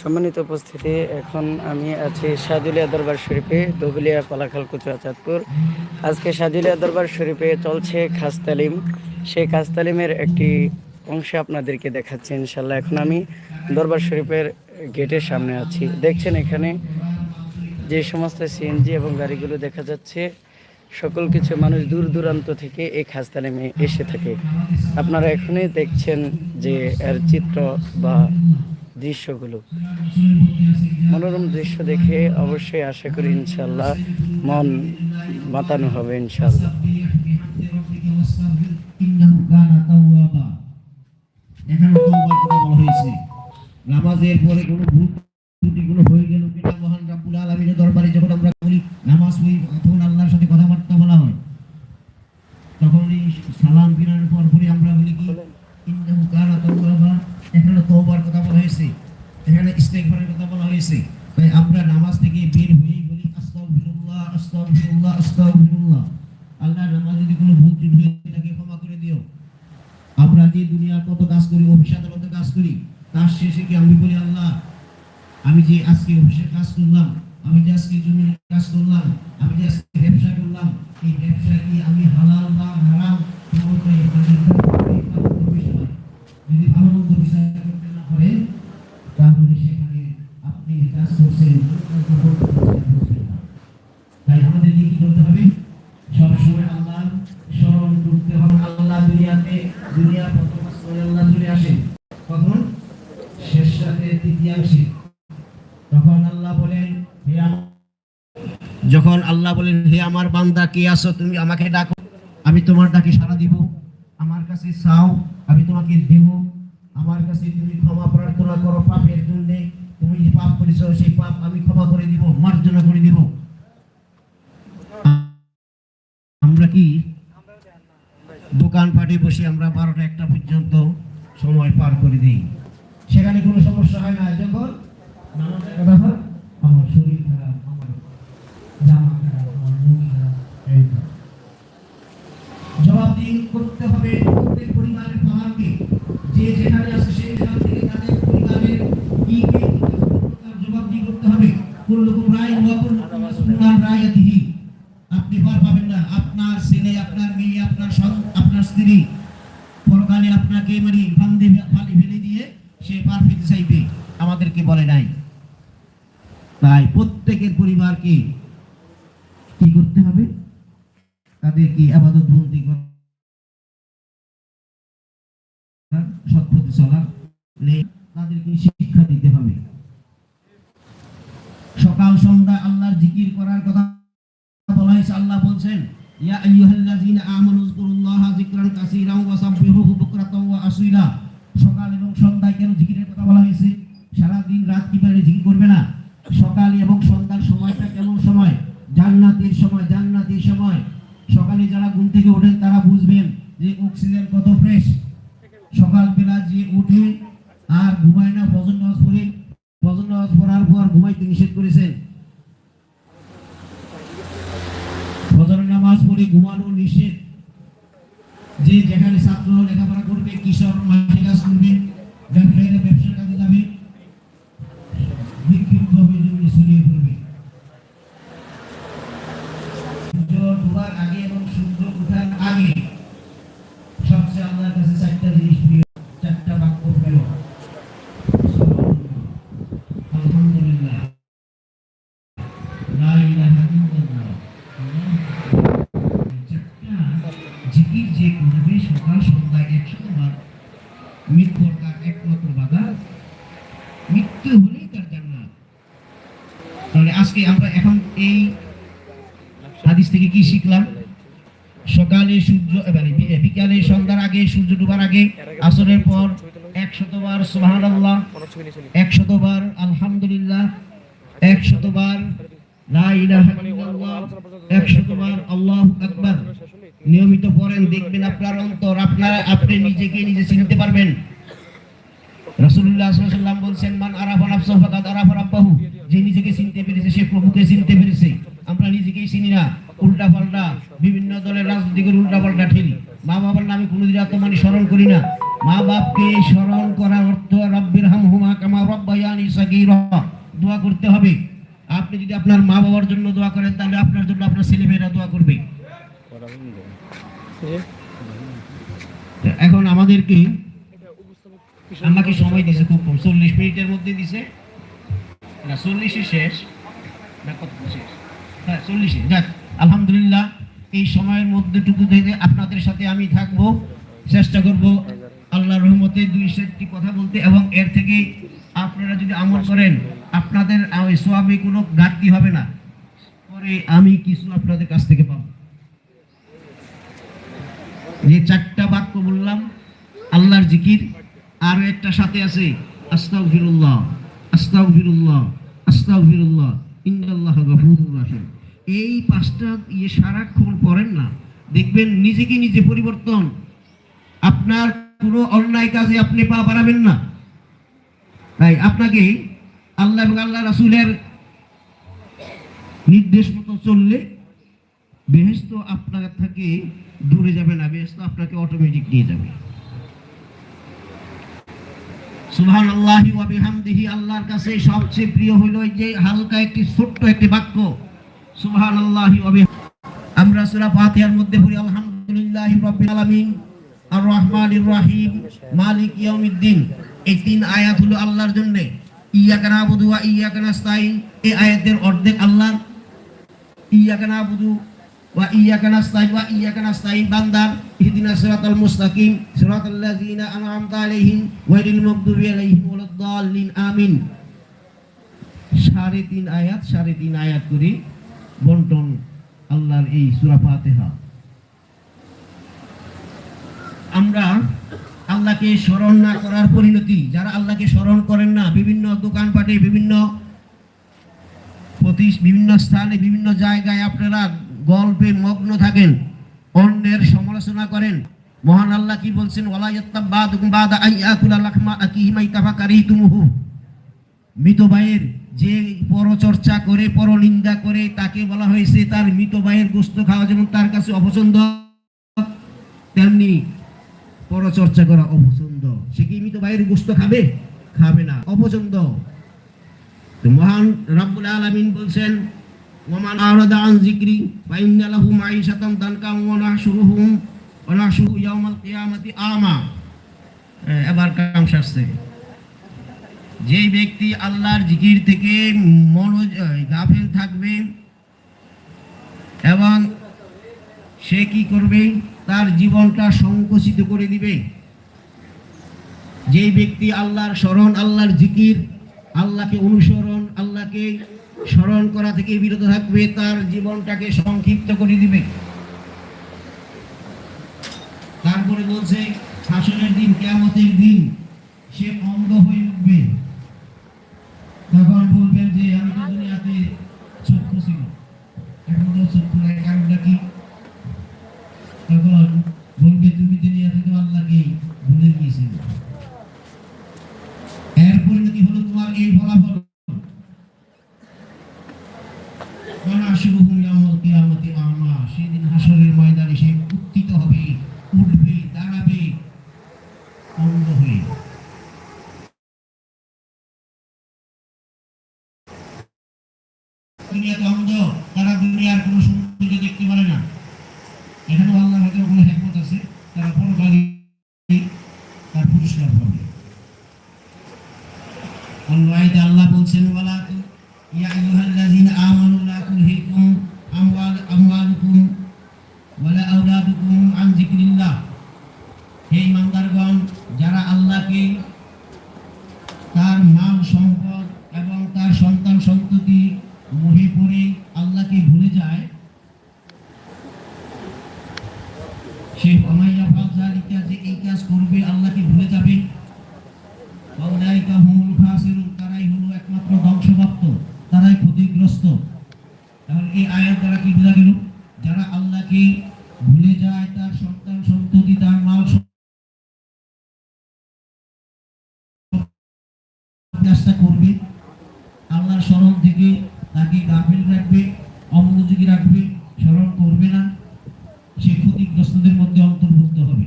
সম্মানিত। উপস্থিতি, এখন আমি আছি সাজুলিয়া দরবার শরীফে দবুলিয়া পালাখাল কুচুয়া চাঁদপুর আজকে সাজুলিয়া দরবার শরীফে চলছে খাস তালিম। সেই খাস তালিমের একটি অংশ আপনাদেরকে দেখাচ্ছি ইনশাল্লাহ এখন আমি দরবার শরীফের গেটের সামনে আছি। দেখছেন এখানে যে সমস্ত সিএনজি এবং গাড়িগুলো দেখা যাচ্ছে, সকল কিছু মানুষ দূর দূরান্ত থেকে এই খাস তালিমে এসে থাকে। আপনারা এখনই দেখছেন যে এর চিত্র বা দৃশ্যগুলো। মনোরম দৃশ্য দেখে অবশ্যই আশা করি ইনশাল্লাহ মন মাতানো হবে ইনশাল্লাহ নামাজের পরে কোনো ত্রুটি কোনো হয়ে গেল কিনা মহান রাব্বুল আলামিনের দরবারে যখন আমরা বলি নামাজ পড়ি তখন আল্লাহর সাথে কথাবার্তা বলা হয় তখন এই সালাম ফিরানোর পর পরই আমরা বলি কি ইন্নাহু কানা তাওয়াবা এখানে তওবার কথা বলা হয়েছে এখানে ইস্তেগফারের কথা বলা হয়েছে তাই আমরা নামাজ থেকে বের হয়েই বলি আস্তাগফিরুল্লাহ আস্তাগফিরুল্লাহ। আস্তাগফিরুল্লাহ আল্লাহ নামাজ যদি কোনো ভুল ত্রুটি হয়ে থাকে, ক্ষমা করে দিও। আমরা যে দুনিয়ার কত কাজ করি, অফিস আদালতে কাজ করি, তার শেষে কি আমি বলি, আল্লাহ, আমি যে আজকে অফিসের কাজ করলাম, আমি যে আজকে জমির কাজ করলাম আমি যে আজকে ব্যবসা করলাম এই ব্যবসা কি আমি হালাল বা হারাম কোনোটাই আপনার নির্ধারণ করে বা কোনো বিষয় নয়। যদি ভালো মন্দ বিচার করতে না পারে তাহলে সেখানে আপনি যে কাজ করছেন অন্য কোনো বিচার করছেন না। তাই আমাদের কি করতে হবে সবসময় আল্লাহ স্মরণ করতে হবে আল্লাহ দুনিয়াতে দুনিয়া প্রথম স্তরে আল্লাহ চলে আসেন কখন শেষ রাতে তৃতীয়াংশে তখন আল্লাহ বলেন হে আম- যখন আল্লাহ বলেন, হে আমার বান্দা, কে আছো? তুমি আমাকে ডাকো। আমি তোমার ডাকে সাড়া দিব। আমার কাছে চাও, আমি তোমাকে দেব। আমার কাছে তুমি ক্ষমা, প্রার্থনা করো, পাপের জন্য। তুমি যে পাপ করেছ, সেই পাপ আমি ক্ষমা করে দিব, মার্জনা করে দিব। আমরা কি দোকানপাটে বসে আমরা বারোটা একটা পর্যন্ত সময় পার করে দিই? সেখানে কোনো সমস্যা হয় না? যখন আমার শরীর রকম রায় হওয়া কোন রকম রায়াতিহি আপনি পার পাবেন না আপনার ছেলে আপনার মেয়ে আপনার আপনার স্ত্রী পরকালে আপনাকে মানে ফান্দে ফালি ফেলে দিয়ে সে পার পেতে চাইবে আমাদেরকে বলে নাই। তাই প্রত্যেকের পরিবারকে কি করতে হবে? তাদেরকে আবাদত বন্দি করা সৎ পথে চলা লে- তাদেরকে শিক্ষা দিতে হবে। সকাল সন্ধ্যা আল্লাহর জিকির করার কথা বলা হয়েছে। আল্লাহ বলছেন, ইয়া আইয়ুহাল্লাযীনা আমানু যকুরুল্লাহা যিকরান কাসীরান ওয়া সাব্বিহুহু বুকরাতাও ওয়া আসীলা। সকাল এবং সন্ধ্যায় কেন জিকিরের কথা বলা হয়েছে? সারা দিন রাত কীভাবে জিকির করবে না? সকাল এবং সন্ধ্যার সময়টা কেমন সময়? জান্নাতের সময় জান্নাতের সময়। সকালে যারা ঘুম থেকে ওঠেন, তারা বুঝবেন যে অক্সিজেন কত ফ্রেশ। সকালবেলা যে উঠে আর ঘুমায় না, ফজর নামাজ পড়ে ফজর নামাজ পড়ার পর ঘুমাইতে নিষেধ করেছেন ফজর নামাজ পড়ে ঘুমানো নিষেধ। যে যেখানে ছাত্র লেখাপড়া করবে, কিশোর মাঠে কাজ করবে ব্যবসায়ীরা ব্যবসার কাজে যাবে বিক্ষিপ্ত হবে জমি ছড়িয়ে পড়বে সূর্য ডোবার আগে এবং সূর্য ওঠার আগে সবচেয়ে আল্লাহর কাছে চারটা জিনিস প্রিয় চারটা বাক্য প্রিয় আলহামদুলিল্লাহ লা ইলাহা ইল্লাল্লাহ চারটা জিকির যে করবে সকাল সন্ধ্যা একশো বার মৃত্যুর তার একমাত্র বাধা মৃত্যু হলেই তার জান্নাত তাহলে আজকে আমরা এখন এই হাদিস থেকে কি শিখলাম? সকালে সূর্য এবারে বিকালে সন্ধ্যার আগে সূর্য ডুবার আগে, আসরের পর একশতবার, সুবহানাল্লাহ, একশতবার, আলহামদুলিল্লাহ, একশতবার একশতবার, আল্লাহু আকবার। নিয়মিত পড়েন, দেখবেন আপনার অন্তর, আপনার, আপনি নিজেকে নিজে চিনতে পারবেন। মান আরাফা যে নিজেকে চিনতে পেরেছে, সে প্রভুকে চিনতে পেরেছে। আমরা নিজেকেই চিনি না। উল্টা পাল্টা বিভিন্ন দলের রাজনীতিকের উল্টা পাল্টা ঠেলি। মা বাবার নামে কোনোদিন আত্মমানি স্মরণ করি না। মা বাপকে স্মরণ করার অর্থ, রব্বির হাম হুমা কামা রব্বাই দোয়া করতে হবে। আপনি যদি আপনার মা বাবার জন্য দোয়া করেন, তাহলে আপনার জন্য আপনার ছেলেমেয়েরা দোয়া করবে। এখন আমাদেরকে আমাকে সময় দিছে খুব কম, চল্লিশ মিনিটের মধ্যে দিছে। না, চল্লিশে শেষ। না, কত শেষ? হ্যাঁ চল্লিশে। যাক, আলহামদুলিল্লাহ, এই সময়ের মধ্যেটুকু থেকে আপনাদের সাথে আমি থাকব। চেষ্টা করব আল্লাহর রহমতে দুই চারটি কথা বলতে এবং এর থেকে আপনারা যদি আমল করেন, আপনাদের সোয়াবে কোনো ঘাটতি হবে না। পরে আমি কিছু আপনাদের কাছ থেকে পাবো। যে চারটা বাক্য বললাম, আল্লাহর জিকির আর একটা সাথে আছে, আস্তাগফিরুল্লাহ। রহিম। এই পাঁচটা ইয়ে সারাক্ষণ পড়েন না। দেখবেন নিজেকে নিজে পরিবর্তন। আপনার কোনো অন্যায় কাজে আপনি পা বাড়াবেন না। তাই আপনাকে আল্লাহ এবং আল্লাহ রাসূলের নির্দেশ মতো চললে বেহেস্ত আপনার থেকে দূরে যাবে না বেহেস্ত আপনাকে অটোমেটিক নিয়ে যাবে। সুবহান আল্লাহি ওয়া বিহামদিহি, আল্লাহর কাছে সবচেয়ে প্রিয় হলো যে হালকা একটি ছোট্ট একটি বাক্য সুবহান আল্লাহি ওয়া আমরা সূরা ফাতিহার মধ্যে পড়ি, আলহামদুলিল্লাহি রাব্বিল আলামিন আর রহমানির রহিম, মালিক ইয়াউমিদ্দিন। এই তিন আয়াত হলো আল্লাহর জন্য। ইয়াকা নাবুদু ওয়া নাস্তাইন এই আয়াতের অর্ধেক আল্লাহর। ইয়াকা নাবুদু ওয়া ইয়াকা নাস্তাইন ওয়া ইয়াকা নাস্তাইন বান্দার ইহদিনাস সিরাতাল মুস্তাকিম সিরাতাল লাযিনা আন'আমতা আলাইহিম ওয়াইল মাগদুবি আলাইহিম ওয়ালাদ-দাল্লিন আমিন সাড়ে তিন আয়াত সাড়ে তিন আয়াত করে বন্টন আল্লাহর এই সূরা ফাতিহা আমরা আল্লাহকে স্মরণ না করার পরিণতি যারা আল্লাহকে স্মরণ করেন না বিভিন্ন দোকানপাটে বিভিন্ন প্রতি বিভিন্ন স্থানে বিভিন্ন জায়গায় আপনারা গল্পে মগ্ন থাকেন, অন্যের সমালোচনা করেন। মহান আল্লাহ কি বলছেন? মৃত ভাইয়ের যে পরচর্চা করে, পরনিন্দা করে, তাকে বলা হয়েছে তার মৃত ভাইয়ের গোস্ত খাওয়া যেমন তার কাছে অপছন্দ, তেমনি পরচর্চা করা অপছন্দ। সে কি মৃত ভাইয়ের গোস্ত খাবে? খাবে না, অপছন্দ। মহান রাব্বুল আলামিন বলছেন যিকরি ফা ইন্না লাহু মাঈশাতান দানকা ওয়া নাহশুরুহুম ওয়া নাহশুরু ইয়াউমাল কিয়ামাতি আমা। এবার কাম শাস্তে যেই ব্যক্তি আল্লাহর জিকির থেকে মনোজ গাফেল থাকবে এবং সে কি করবে? তার জীবনটা সংকুচিত করে দিবে। যেই ব্যক্তি আল্লাহর স্মরণ, আল্লাহর জিকির, আল্লাহকে অনুসরণ, আল্লাহকে স্মরণ করা থেকে বিরত থাকবে, তার জীবনটাকে সংক্ষিপ্ত করে দিবে। তারপরে বলছে, শাসনের দিন কেমতের দিন সে অন্ধ হয়ে উঠবে। তখন বলবেন যে, আমি তো দুনিয়াতে চক্ষু ছিল এখন তো চক্ষু নাই, কারণটা কি তখন বলবে তুমি দুনিয়াতে তো আল্লাহকে ভুলে গিয়েছিলে এর পরিণতি হলো তোমার এই ফলাফল ওয়ানাশরুহুম ইয়াউমাল কিয়ামাতি আমা সেদিন হাসরের ময়দানে সে উত্থিত হবে উঠবে দাঁড়াবে অন্ধ হয়ে দুনিয়াতে অন্ধ তারা দুনিয়ার কোনো সৌন্দর্য দেখতে পারে না। এখানেও আল্লাহ হাতে কোনো হেকমত আছে, তারা পরকালে তার পুরস্কার পাবে। অন্য আয়তে আল্লাহ বলছেন, ওয়ালা ইয়া আইয়ুহাল্লাযীনা আমানু লা তুলহিকুম আমওয়াল আমওয়ালুকুম ওয়ালা আওলাদুকুম আন যিকরিল্লাহ হে ইমানদারগণ যারা আল্লাহকে তার মাল সম্পদ এবং তার সন্তান সন্ততি মোহে পড়ে আল্লাহকে ভুলে যায় সে অমাইয়া ফালজালিকা যে এই কাজ করবে আল্লাহকে ভুলে যাবে? ফাউলাইকা হুমুল খাসিরুন তারাই হলো একমাত্র ধ্বংসপ্রাপ্ত, তারাই ক্ষতিগ্রস্ত। তাহলে এই আয়াত দ্বারা কি বোঝা গেল? যারা আল্লাহকে ভুলে যায়, তার সন্তান সন্ততি, তার মাল কাজটা করবে, আল্লাহর স্মরণ থেকে তাকে গাফিল রাখবে, অমনোযোগী রাখবে, স্মরণ করবে না। ক্ষতিগ্রস্তদের মধ্যে অন্তর্ভুক্ত হবে।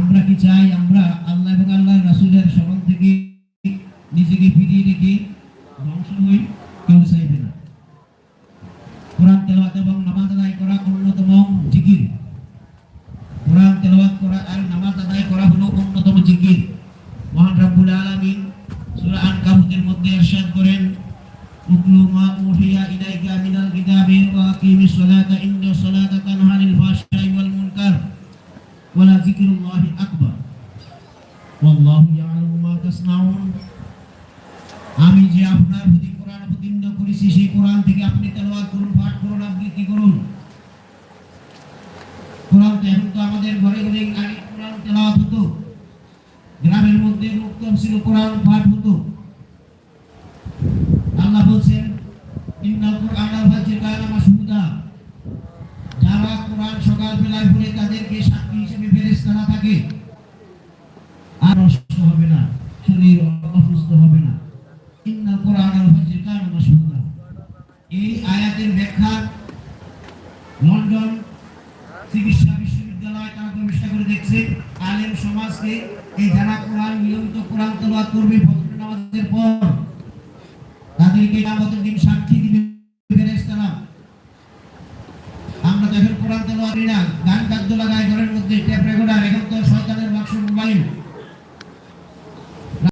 আমরা কি চাই? আমরা আল্লাহ এবং আল্লাহ রাসুলের স্মরণ থেকে নিজেকে ফিরিয়ে রেখে ধ্বংস হই? কেউ চাইবে না। কোরআন তেলাওয়াত এবং নামাজ আদায় করা অন্যতম জিকির কোরআন তেলাওয়াত করা আর নামাজ আদায় করা হলো অন্যতম জিকির মহান রাব্বুল আলামিন সূরা আনকাবুতের মধ্যে ইরশাদ করেন উতলু মা উহিয়া ইলাইকা মিনাল কিতাবি ওয়া আকিমিস সালাতা ইন্না সালাতা তানহা আনিল ফাহশাই ওয়াল মুনকার লা যিকরুল্লাহি আকবার। ওয়াল্লাহু ইয়ালামু মা তাসনাউন। আমি যে আপনার প্রতি কোরআন অবতীর্ণ করেছি, সেই কোরআন থেকে আপনি তেলাওয়াত করুন, পাঠ করুন, আবৃত্তি করুন। কোরআন তো এখন তো আমাদের ঘরে ঘরে আগে কোরআন তেলাওয়াত হতো। গ্রামের মধ্যে মুক্ত ছিল, কোরআন পাঠ হতো। আল্লাহ বলছেন, ইন্নাল কোরআন ফাজির কানা মাসহুদা। যারা কোরআন সকাল বেলায় পড়ে তাদেরকে সাক্ষী হিসেবে ফেরেশতারা থাকে। আর নষ্ট হবে না, শরীর অসুস্থ হবে না। ইন্নাল কোরআন এই আয়াতের ব্যাখ্যা লন্ডন চিকিৎসা বিশ্ববিদ্যালয় তারা গবেষণা করে দেখছে। আলেম সমাজকে এই যারা কোরআন, নিয়মিত কোরআন তেলাওয়াত করবে ফজর নামাজের পর তাদেরকে কিয়ামতের দিন সাক্ষী